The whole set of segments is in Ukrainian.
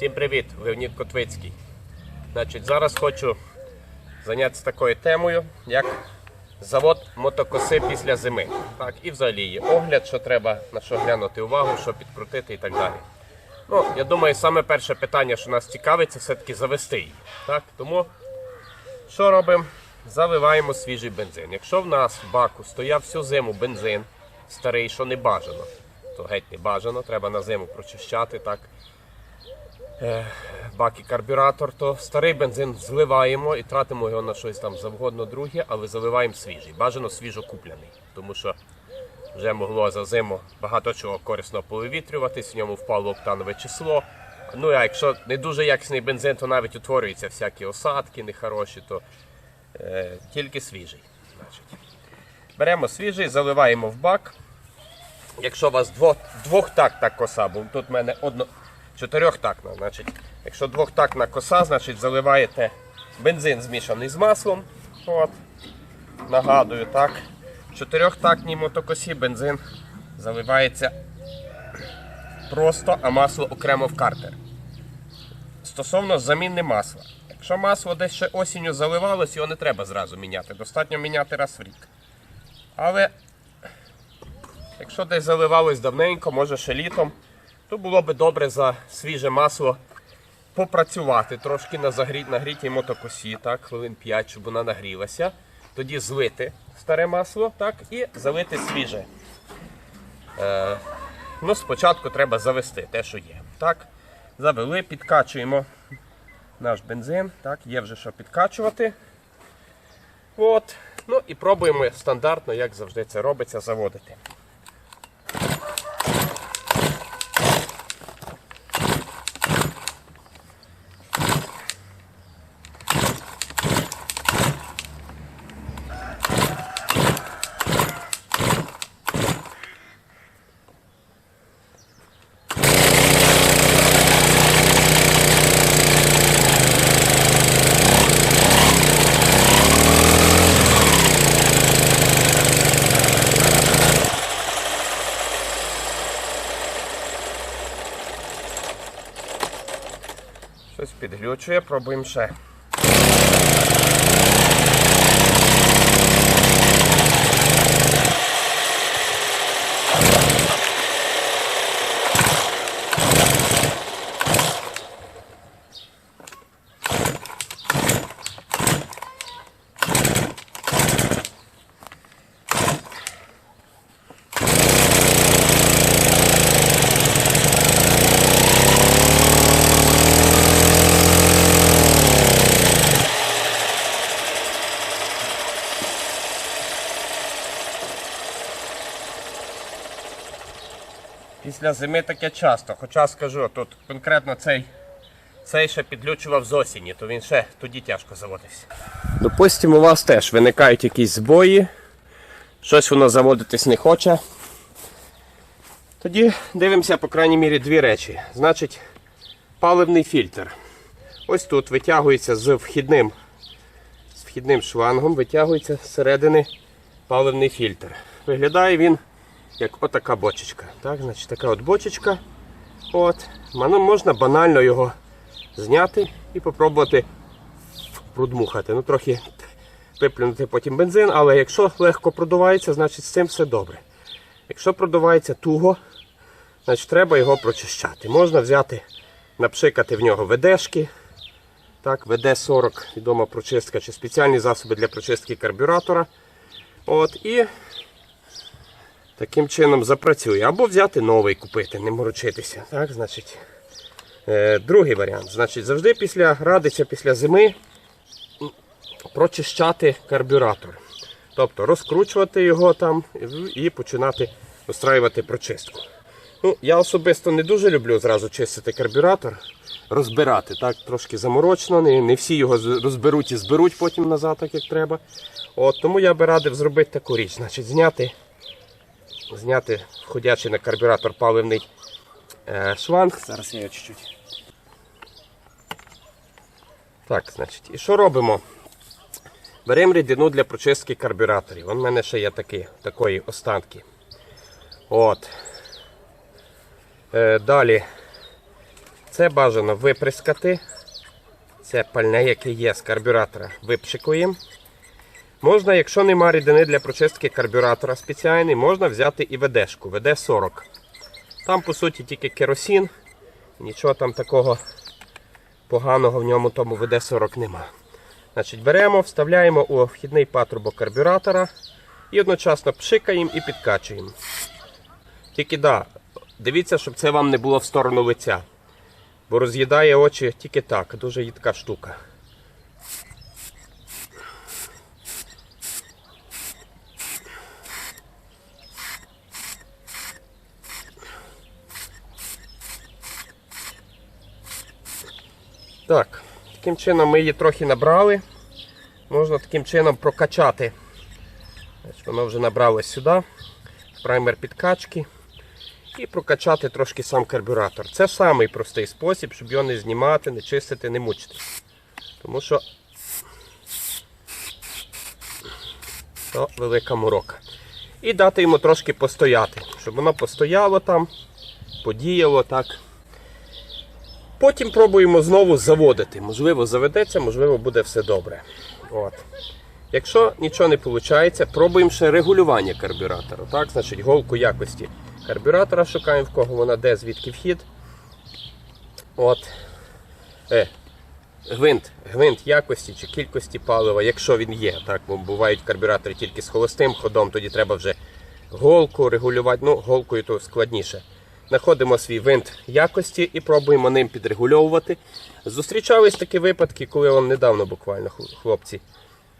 Всім привіт, Леонід Котвицький. Значить, зараз хочу зайнятися такою темою, як завод мотокоси після зими. Так, і взагалі є огляд, що треба на що глянути увагу, що підкрутити і так далі. Ну, я думаю, саме перше питання, що нас цікавить, це все-таки завести її. Так, тому що робимо? Заливаємо свіжий бензин. Якщо в нас в баку стояв всю зиму бензин старий, що не бажано, то геть не бажано, треба на зиму прочищати так. Е, бак і карбюратор, то старий бензин зливаємо і тратимо його на щось там завгодно друге, але заливаємо свіжий. Бажано свіжо куплений, тому що вже могло за зиму багато чого корисно повивітрюватись, в ньому впало октанове число. Ну а якщо не дуже якісний бензин, то навіть утворюються всякі осадки нехороші, то е, тільки свіжий. Значить. Беремо свіжий, заливаємо в бак. Якщо у вас дво, двохтактна коса, бо тут в мене одно, чотирьохтактна, значить, якщо двохтактна коса, значить заливаєте бензин змішаний з маслом. От. Нагадую, так. В чотирьохтактній мотокосі бензин заливається просто, а масло окремо в картер. Стосовно заміни масла. Якщо масло десь ще осінню заливалось, його не треба зразу міняти. Достатньо міняти раз в рік. Але якщо десь заливалось давненько, може ще літом, то було би добре за свіже масло попрацювати трошки на загрі... нагрітій мотокосі, так, хвилин 5, щоб вона нагрілася. Тоді злити старе масло так, і залити свіже. Е, ну, спочатку треба завести те, що є. Так, завели, підкачуємо наш бензин. Так, є вже що підкачувати. От. Ну і пробуємо стандартно, як завжди це робиться, заводити. Щось підглючує, пробуємо ще. Після зими таке часто. Хоча скажу, тут конкретно цей, цей ще підлючував з осені, то він ще тоді тяжко заводився. Допустимо, у вас теж виникають якісь збої, щось воно заводитись не хоче. Тоді дивимося, по крайній мірі, дві речі. Значить, паливний фільтр. Ось тут витягується з вхідним, з вхідним шлангом, витягується зсередини паливний фільтр. Виглядає він як отака бочечка. Так, значить, така от бочечка. От. Можна банально його зняти і попробувати продмухати. Ну, трохи виплюнути потім бензин, але якщо легко продувається, значить з цим все добре. Якщо продувається туго, значить треба його прочищати. Можна взяти, напшикати в нього ведешки. Так, ВД-40, відома прочистка, чи спеціальні засоби для прочистки карбюратора. От, і таким чином запрацює. Або взяти новий купити, не морочитися. Так, значить, е, другий варіант. Значить, завжди після радиться після зими прочищати карбюратор. Тобто розкручувати його там і- починати устраювати прочистку. Ну, я особисто не дуже люблю зразу чистити карбюратор, розбирати. Так, трошки заморочно, не, не всі його розберуть і зберуть потім назад, так як треба. От, тому я би радив зробити таку річ. Значить, зняти зняти входячий на карбюратор паливний е, шланг. Зараз я його чуть-чуть. Так, значить, і що робимо? Беремо рідину для прочистки карбюраторів. У мене ще є такі, такої останки. От. Е, далі Це бажано виприскати. Це пальне, яке є з карбюратора. Випшикуємо. Можна, якщо нема рідини для прочистки карбюратора спеціальний, можна взяти і ведешку, ВД-40. Там, по суті, тільки керосин. Нічого там такого поганого в ньому тому ВД-40 нема. Значить, беремо, вставляємо у вхідний патрубок карбюратора і одночасно пшикаємо і підкачуємо. Тільки да, дивіться, щоб це вам не було в сторону лиця. Бо роз'їдає очі тільки так, дуже їдка штука. Так, таким чином ми її трохи набрали. Можна таким чином прокачати. Воно вже набралось сюди. Праймер підкачки. І прокачати трошки сам карбюратор. Це самий простий спосіб, щоб його не знімати, не чистити, не мучити. Тому що то велика морока. І дати йому трошки постояти, щоб воно постояло там, подіяло так. Потім пробуємо знову заводити. Можливо, заведеться, можливо, буде все добре. От. Якщо нічого не виходить, пробуємо ще регулювання карбюратора. Так, значить, голку якості карбюратора шукаємо, в кого вона де, звідки вхід. От. Е, гвинт, гвинт якості чи кількості палива, якщо він є. Так, бо бувають карбюратори тільки з холостим ходом, тоді треба вже голку регулювати. Ну, голкою то складніше. Знаходимо свій винт якості і пробуємо ним підрегульовувати. Зустрічались такі випадки, коли он недавно буквально хлопці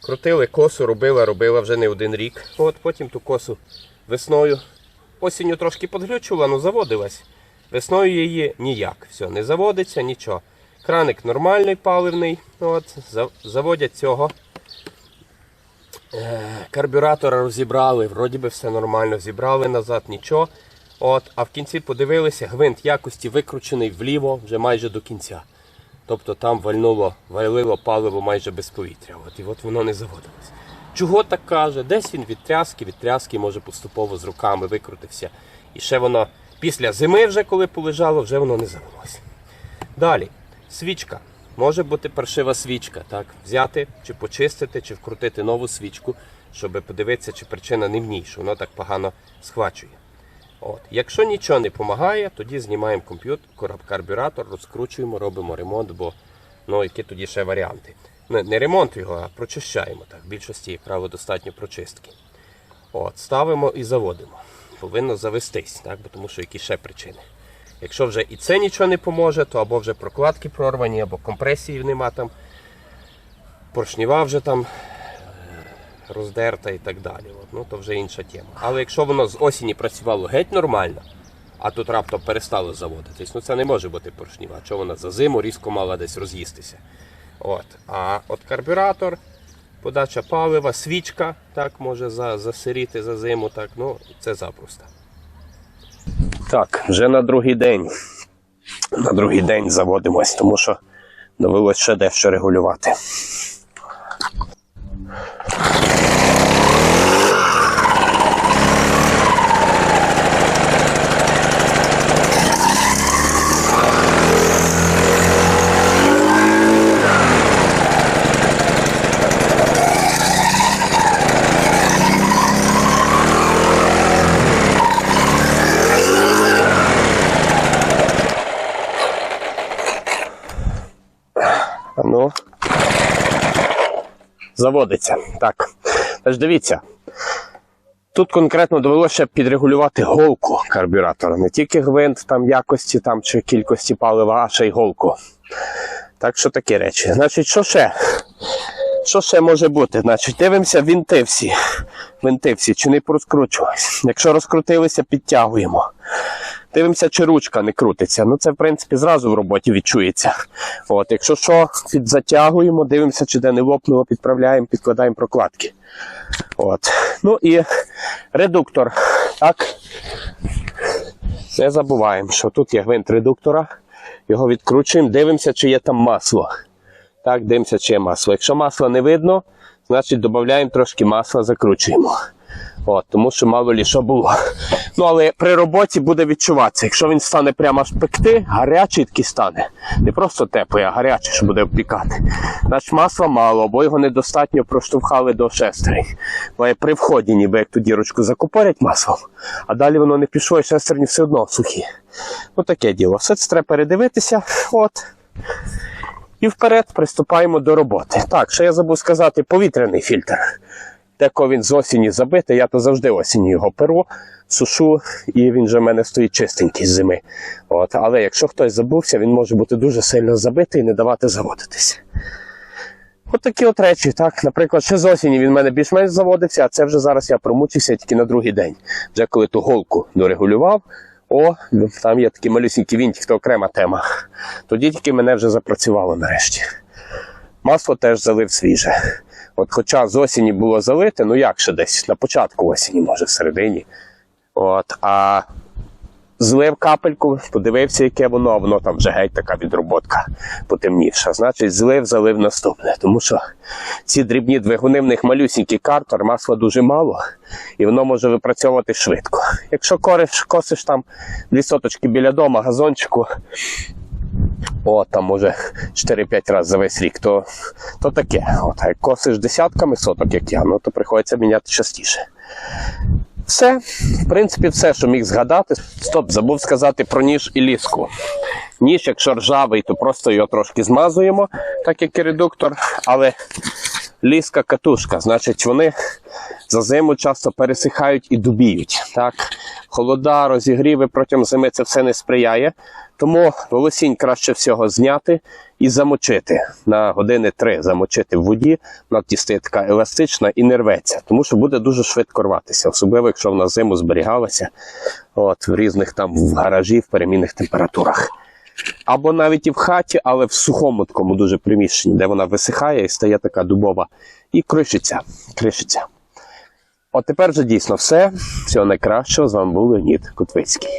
крутили косу, робила, робила вже не один рік. От потім ту косу весною. Осінню трошки подглючувала, ну заводилась. Весною її ніяк. Все, не заводиться, нічого. Краник нормальний, паливний. От, заводять цього. Е, Карбюратора розібрали, вроді би все нормально, зібрали назад, нічого. От, а в кінці подивилися, гвинт якості викручений вліво вже майже до кінця. Тобто там вальнуло, валило паливо майже без повітря. От, і от воно не заводилось. Чого так каже? Десь він від тряски, від тряски може поступово з руками викрутився. І ще воно після зими, вже коли полежало, вже воно не завелося. Далі, свічка. Може бути паршива свічка. Так? Взяти, чи почистити, чи вкрутити нову свічку, щоб подивитися, чи причина не в ній, що воно так погано схвачує. От. Якщо нічого не допомагає, тоді знімаємо комп'ютер, карбюратор, розкручуємо, робимо ремонт, бо ну, які тоді ще варіанти. Не, не ремонт його, а прочищаємо. Так. В більшості право достатньо прочистки. От, ставимо і заводимо. Повинно завестись, так? бо тому що які ще причини. Якщо вже і це нічого не поможе, то або вже прокладки прорвані, або компресії нема там, поршніва вже там роздерта і так далі. От, ну, то вже інша тема. Але якщо воно з осені працювало геть нормально, а тут раптом перестало заводитись, ну це не може бути поршніва. Чого вона за зиму різко мала десь роз'їстися. От. А от карбюратор, подача палива, свічка так може за, засиріти за зиму, так, ну це запросто. Так, вже на другий день. На другий день заводимось, тому що довелося ще дещо регулювати. Заводиться. Так. Тож дивіться. Тут конкретно довелося підрегулювати голку карбюратора. Не тільки гвинт там якості там, чи кількості палива, а ще й голку. Так що такі речі. Значить, що ще? Що ще може бути? Значить, дивимося вінти всі. Винти всі, чи не порозкручувались. Якщо розкрутилися, підтягуємо. Дивимося, чи ручка не крутиться. Ну це, в принципі, зразу в роботі відчується. От, якщо що, підзатягуємо, дивимося, чи де не лопнуло, підправляємо, підкладаємо прокладки. От. Ну і редуктор. Так. Не забуваємо, що тут є гвинт редуктора. Його відкручуємо, дивимося, чи є там масло. Так, дивимося, чи є масло. Якщо масла не видно, значить додаємо трошки масла, закручуємо. От, тому що мало лі що було. Ну, але при роботі буде відчуватися. Якщо він стане прямо аж пекти, гарячий такий стане. Не просто теплий, а гарячий, що буде обпікати. Значить масла мало, бо його недостатньо проштовхали до шестерень. Має при вході, ніби як ту дірочку закупорять маслом, а далі воно не пішло, і шестерні все одно сухі. Ну таке діло. Все це треба передивитися. От. І вперед приступаємо до роботи. Так, ще я забув сказати, повітряний фільтр. Деко він з осені забитий, я то завжди осінню його перу, сушу, і він вже в мене стоїть чистенький з зими. От. Але якщо хтось забувся, він може бути дуже сильно забитий і не давати заводитися. От такі от речі, так. Наприклад, ще з осені він в мене більш-менш заводився, а це вже зараз я промучився тільки на другий день. Вже коли ту голку дорегулював, о, ну, там є такий малюсінький вінтик, то окрема тема. Тоді тільки мене вже запрацювало нарешті. Масло теж залив свіже. От хоча з осені було залите, ну як ще десь на початку осені, може, в середині. От, а злив капельку, подивився, яке воно, а воно там вже геть така відроботка потемніша. Значить, злив, залив наступне. Тому що ці дрібні двигуни в них малюсінький картер, масла дуже мало, і воно може випрацьовувати швидко. Якщо кориш, косиш там дві соточки біля дома, газончику, о, там може 4-5 разів за весь рік, то, то таке. От, як косиш десятками соток, як я, ну то приходиться міняти частіше. Все, в принципі, все, що міг згадати. Стоп, забув сказати про ніж і ліску. Ніж, якщо ржавий, то просто його трошки змазуємо, так як і редуктор, але ліска катушка, значить, вони за зиму часто пересихають і дубіють. Так? Холода, розігріви протягом зими це все не сприяє. Тому волосінь краще всього зняти і замочити на години три замочити в воді. Вона така еластична і не рветься, тому що буде дуже швидко рватися, особливо якщо вона зиму зберігалася от, в різних там в гаражі в перемінних температурах. Або навіть і в хаті, але в сухому такому дуже приміщенні, де вона висихає і стає така дубова, і кришиться. кришиться. От тепер вже дійсно все. Всього найкращого. З вами був Леонід Кутвицький.